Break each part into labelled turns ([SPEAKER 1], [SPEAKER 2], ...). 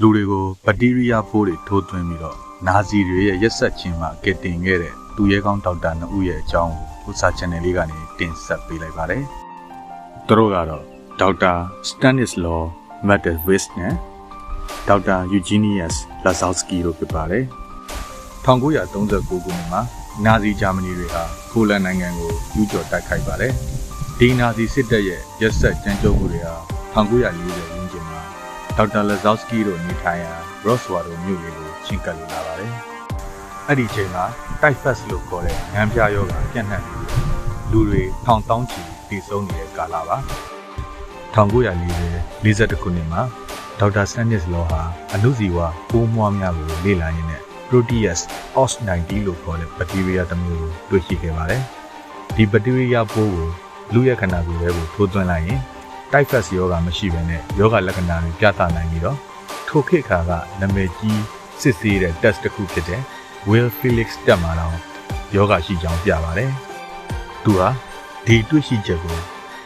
[SPEAKER 1] လူတွေကိုဘက်တီးရီးယားပိုးတွေထိုးသွင်းပြီးတော့နာဇီတွေရဲ့ရက်ဆက်ခြင်းမှာကက်တင်ခဲ့တဲ့သူရဲကောင်းဒေါက်တာနှစ်ဦးရဲ့အကြောင်းကိုဥစာ channel လေးကနေတင်ဆက်ပေးလိုက်ပါတယ်။သူတို့ကတော့ဒေါက်တာ Stanislaw Matevich နဲ့ဒေါက်တာ Eugenius Lazowski တို့ဖြစ်ပါတယ်။1939ခုနှစ်မှာနာဇီဂျာမနီတွေဟာပိုလန်နိုင်ငံကိုကျူးကျော်တိုက်ခိုက်ပါတယ်။ဒီနာဇီစစ်တပ်ရဲ့ရက်ဆက်ကြမ်းကြုတ်မှုတွေဟာ1940ဝန်းကျင်မှာ ဒေါက်တာ Lazowski တို့နေထိုင်ရာ Roswell မြို့လေးကိုရှင်းကပ်လာပါတယ်။အဲ့ဒီချိန်မှာ typhus လို့ခေါ်တဲ့ငန်းပြားရောဂါပြန့်နှံ့နေပြီးလူတွေထောင်တောင်းချီတည်ဆုံးနေတဲ့ကာလပါ။1940 42ခုနှစ်မှာဒေါက်တာ Stanislaw ဟာအနုဇီဝပိုးမွှားများကိုလေ့လာရင်းနဲ့ Proteus OS90 လို့ခေါ်တဲ့ဘက်တီးရီးယားတစ်မျိုးကိုတွေ့ရှိခဲ့ပါတယ်။ဒီဘက်တီးရီးယားပိုးကိုလူရဲ့ခန္ဓာကိုယ်ထဲကိုထိုးသွင်းလိုက်ရင် typhus ရောဂါမရှိဘဲနဲ့ယောဂလက္ခဏာတွေပြသနိုင်ပြီးတော့ထိုခေတ်ခါကနာမည်ကြီးစစ်ဆေးတဲ့ test တစ်ခုဖြစ်တဲ့ Will Felix တက်မှာတော့ယောဂရှိကြောင်းပြပါတယ်။သူဟာဒီတွေ့ရှိချက်ကို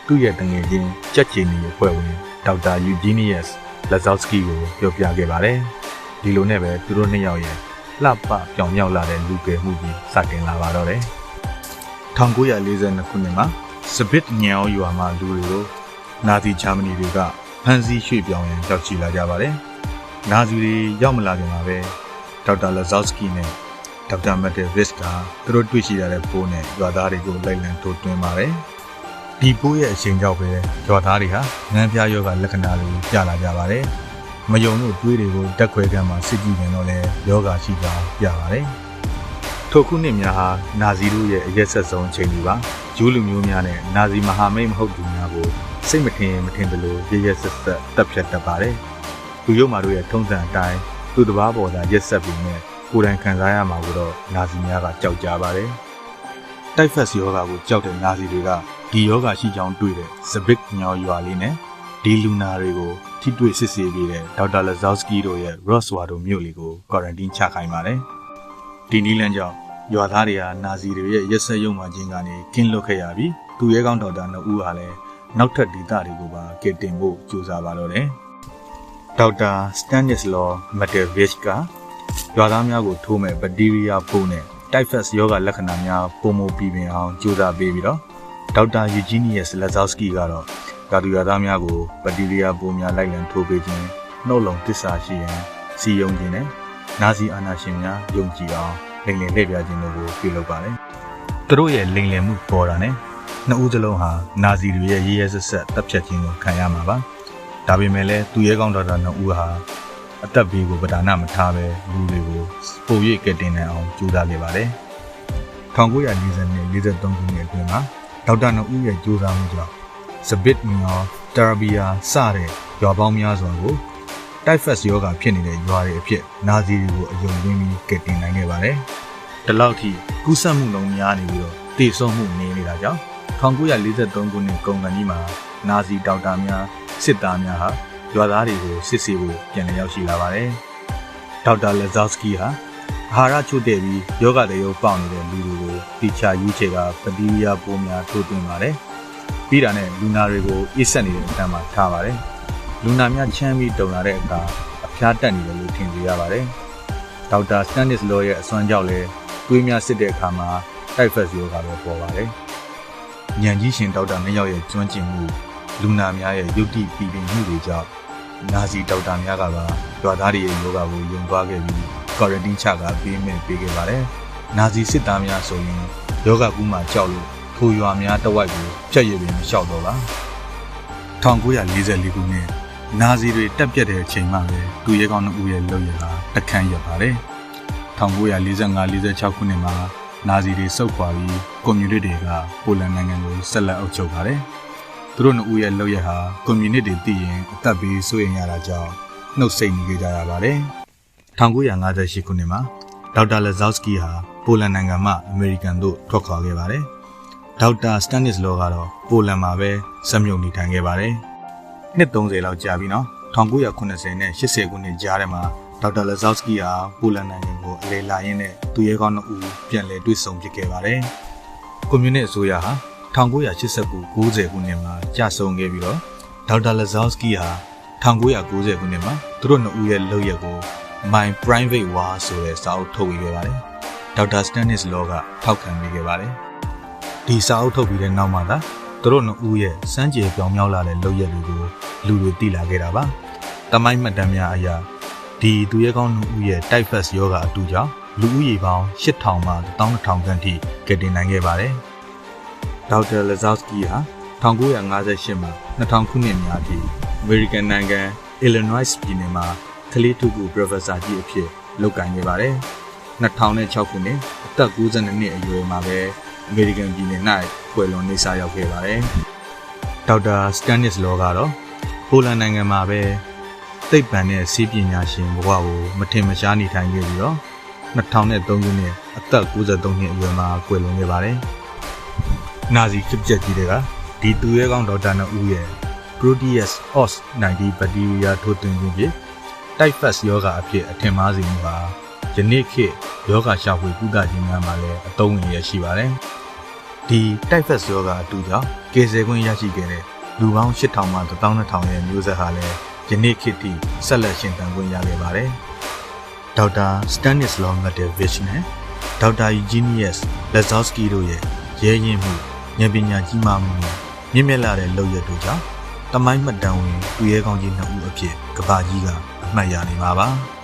[SPEAKER 1] သူ့ရဲ့တငယ်ချင်းကြက်ချင်နေတဲ့ဖွဲ့ဝင်ဒေါက်တာ Eugenius Lazowski ကိုပြောပြခဲ့ပါတယ်။ဒီလိုနဲ့ပဲသူတို့နှစ်ယောက်ရဲ့လှပပြောင်မြောက်လာတဲ့လူကယ်မှုကြီးစတင်လာပါတော့တယ်။1942ခုနှစ်မှာစပစ်ညံအောင်ရွာမှာလူတွေကို နာဇီဂျာမနီတွေကဖမ်းဆီးရွှေ့ပြောင်းရန်ရောက်ချီလာကြပါတယ်။နာဇီတွေရောက်မလာခင်မှာပဲဒေါက်တာလက်ဇော့စကီနဲ့ဒေါက်တာမက်တယ်ဗစ်ကသူတို့တွေ့ရှိရတဲ့ပိုးနဲ့ရွာသားတွေကိုလိုက်လံထိုးသွင်းပါတယ်။ဒီပိုးရဲ့အချိန်ကြောင့်ပဲရွာသားတွေဟာငန်းပြားယောဂလက္ခဏာတွေပြလာကြပါတယ်။မယုံလို့တွေးတွေကိုတက်ခွဲကမ်းမှာစစ်ကြည့်နေတော့လဲယောဂရှိကြောင်းပြပါတယ်။ထိုခုနှစ်များဟာနာဇီတို့ရဲ့အရက်ဆက်ဆုံးအချိန်တွေပါ။ဂျူးလူမျိုးများနဲ့နာဇီမဟာမိတ်မဟုတ်သူများကို စိတ်မထင်မထင်သလိုရရက်ဆက်ဆက်တပ်ဖြတ်တတ်ပါတယ်။လူရုပ်မာတို့ရဲ့ထုံးစံအတိုင်းသူ့တဘာပေါ်သာရက်ဆက်ပြီးနဲ့ကိုယ်တိုင်ခံစားရမှာကိုတော့နာဇီများကကြောက်ကြပါတယ်။တိုက်ဖက်စီယောဂါကိုကြောက်တဲ့နာဇီတွေကဒီယောဂါရှိကြောင်းတွေ့တဲ့ဇဘစ်ညော်ရွာလေးနဲ့ဒီလူနာတွေကိုထိတွေ့စစ်ဆေးပြီးတဲ့ဒေါက်တာလက်ဇော့စကီတို့ရဲ့ Roswell မြို့လေးကို quarantine ချခိုင်းပါတယ်။ဒီနီးလန်းကြောင့်ရွာသားတွေဟာနာဇီတွေရဲ့ရက်ဆက်ရုံမှခြင်းကနေကင်းလွတ်ခဲ့ရပြီးသူရဲကောင်းဒေါက်တာနှစ်ဦးဟာလည်း နောက်ထပ်ဒေသတွေကိုပါကယ်တင်ဖို့ကြိုးစားပါတော့တယ်။ဒေါက်တာ Stanislaw Matevich ကရွာသားများကိုထိုးမဲ့ဘက်တီးရီးယားပိုးနဲ့ typhus ရောဂါလက္ခဏာများပုံမပြီးပင်အောင်ကြိုးစားပေးပြီးတော့ဒေါက်တာ Eugenius Lazowski ကတော့ဓာတုရွာသားများကိုဘက်တီးရီးယားပိုးများလိုက်လံထိုးပေးခြင်းနှုတ်လုံတစ္ဆာရှိရန်စီယုံခြင်းနဲ့နာဇီအာဏာရှင်များယုံကြည်အောင်လိမ်လည်လှည့်ပြခြင်းတို့ကိုပြုလုပ်ပါတယ်။သူတို့ရဲ့လိမ်လည်မှုပေါ်တာနဲ့ နှစ်ဦးစလုံးဟာနာဇီတွေရဲ့ရေးရဲဆက်ဆက်တပ်ဖြတ်ခြင်းကိုခံရမှာပါ။ဒါပေမဲ့လည်းသူရဲကောင်းဒေါက်တာနှစ်ဦးဟာအသက်ဘေးကိုပဒါနမထားပဲလူတွေကိုပို၍ကတင်နိုင်အောင်ကြိုးစားခဲ့ပါတယ်။1940နဲ့43ခုနှစ်အတွင်းမှာဒေါက်တာနှစ်ဦးရဲ့ကြိုးစားမှုကြောင့်စပစ်မြော်တရာဘီယာစတဲ့ရွာပေါင်းများစွာကိုတိုက်ဖက်ယောဂါဖြစ်နေတဲ့ရွာတွေအဖြစ်နာဇီတွေကိုအယုံသွင်းပြီးကတင်နိုင်ခဲ့ပါတယ်။ဒီလောက်ထိကူးစက်မှုလုံးများနေပြီးတော့တည်ဆုံမှုနေနေတာကြောင့် 1943ခုနှစ်ကုန်ကန်ကြီးမှာနာဇီဒေါက်တာများစစ်သားများဟာရွာသားတွေကိုစစ်ဆေးဖို့ပြန်လည်ရောက်ရှိလာပါတယ်။ဒေါက်တာလက်ဇော့စကီဟာအာဟာရချို့တဲ့ပြီးယောဂတဲ့ရုပ်ပေါက်နေတဲ့လူတွေကိုတိချာယူချေကပတိရိယပိုးများထိုးသွင်းပါတယ်။ပြီးတာနဲ့လူနာတွေကိုအိဆက်နေတဲ့အခန်းမှာထားပါတယ်။လူနာများချမ်းပြီးတုံလာတဲ့အခါအဖျားတက်နေတယ်လို့ထင်ကြရပါတယ်။ဒေါက်တာစတန်နစ်လောရဲ့အစွမ်းကြောင့်လည်းတွေးများစစ်တဲ့အခါမှာတိုက်ဖက်စီယောဂါပဲပေါ်ပါတယ်။ ညံကြီးရှင်ဒေါက်တာနှစ်ယောက်ရဲ့ကျွမ်းကျင်မှုလူနာများရဲ့ယုတ်တိပီပင်မှုတွေကြောင့်နာဇီဒေါက်တာများကပါရွာသားတွေရဲ့ယောဂကိုယုံသွားခဲ့ပြီး quarantine ချကပေးမဲ့ပေးခဲ့ပါတယ်။နာဇီစစ်သားများဆိုရင်ယောဂကူးမှကြောက်လို့ထိုရွာများတဝိုက်ကိုဖျက်ရည်ပင်မလျှောက်တော့ပါ။1944ခုနှစ်နာဇီတွေတက်ပြတ်တဲ့အချိန်မှပဲသူရဲကောင်းတို့ရဲ့လုပ်ရတာတခန့်ရပါတယ်။1945-46ခုနှစ်မှာ နာဇီတွေစုပ်ခွာပြီးကွန်မြူနတီတွေကပိုလန်နိုင်ငံကိုဆက်လက်အုပ်ချုပ်ပါတယ်။သူတို့နှစ်ဦးရဲ့လုပ်ရဟာကွန်မြူနတီတည်ရင်အသက်ပေးစိုးရင်ရတာကြောင့်နှုတ်ဆက်နေကြရပါတယ်။1958ခုနှစ်မှာဒေါက်တာလက်ဇော့စကီဟာပိုလန်နိုင်ငံမှအမေရိကန်သို့ထွက်ခွာခဲ့ပါတယ်။ဒေါက်တာစတန်နစ်လောကတော့ပိုလန်မှာပဲဆက်မြုပ်နေထိုင်ခဲ့ပါတယ်။နှစ်30လောက်ကြာပြီနော်။1980နဲ့80ခုနှစ်ကြားထဲမှာ ဒေါက်တာလက်ဇော့စကီဟာပိုလန်နိုင်ငံကိုအလဲလာရင်းနဲ့သူရဲကောင်းတို့ဦးပြန်လည်တွေ့ဆုံဖြစ်ခဲ့ပါတယ်။ကွန်မြူနစ်အစိုးရဟာ1989 90ခုနှစ်မှာကြာဆုံးခဲ့ပြီးတော့ဒေါက်တာလက်ဇော့စကီဟာ1990ခုနှစ်မှာသူတို့နှစ်ဦးရဲ့လုပ်ရက်ကို My Private War ဆိုတဲ့စာအုပ်ထုတ်ဝေခဲ့ပါတယ်။ဒေါက်တာ Stanis Law ကထောက်ခံပေးခဲ့ပါတယ်။ဒီစာအုပ်ထုတ်ပြီးတဲ့နောက်မှာသာသူတို့နှစ်ဦးရဲ့စမ်းကြယ်ပြောင်မြောက်လာတဲ့လုပ်ရက်တွေကိုလူတွေသိလာခဲ့တာပါ။တမိုင်းမှတ်တမ်းများအရာ ဒီသူရဲကောင်းနှစ်ဦးရဲ့ typhus ယောဂအတူကြောင့်လူဦးရေပေါင်း8000မှ12000ခန့်ထိကယ်တင်နိုင်ခဲ့ပါတယ်။ဒေါက်တာလဇော့စကီဟာ1958မှာ2000ခုနှစ်များအထိ American နိုင်ငံ Illinois ပြည်နယ်မှာကလေးထုခု Professor ကြီးအဖြစ်လုပ်ကိုင်နေပါတယ်။2006ခုနှစ်အသက်62နှစ်အရွယ်မှာပဲ American ပြည်နယ်၌ကွယ်လွန်နေစာရောက်ခဲ့ပါတယ်။ဒေါက်တာ Stanis Law ကတော့ပိုလန်နိုင်ငံမှာပဲ သိပ္ပံနဲ့စီးပညာရှင်ဘဝကိုမထင်မရှားနေထိုင်ခဲ့ပြီးတော့2003ခုနှစ်အသက်63နှစ်အရွယ်မှာကွယ်လွန်ခဲ့ပါတယ်။နာဇီခစ်ချက်ကြီးတွေကဒီသူရဲကောင်းဒေါက်တာနှစ်ဦးရဲ့ Proteus OS 90 bacteria ထိုးသွင်းခြင်းဖြင့် typhus ယောဂအဖြစ်အထင်မှားစေမှုဟာယနေ့ခေတ်ယောဂရှာဖွေကုသခြင်းများမှာလည်းအသုံးဝင်ရရှိပါတယ်။ဒီ typhus ယောဂအတူကြောင့်ကေဆယ်ခွင့်ရရှိခဲ့တဲ့လူပေါင်း8000မှ12000ရဲ့မျိုးဆက်ဟာလည်း ယနေ့ခေတ်ထိဆက်လက်ရှင်သန်ခွင့်ရခဲ့ပါတယ်။ဒေါက်တာ Stanislaw Matevich နဲ့ဒေါက်တာ Eugenius Lazowski တို့ရဲ့ရဲရင်မှုဉာဏ်ပညာကြီးမားမှုနဲ့မြင့်မြတ်လာတဲ့လုပ်ရက်တို့ကြောင့်တမိုင်းမှတ်တမ်းဝင်သူရဲကောင်းကြီးနှစ်ဦးအဖြစ်ကဘာကြီးကအမှတ်ရနေမှာပါ။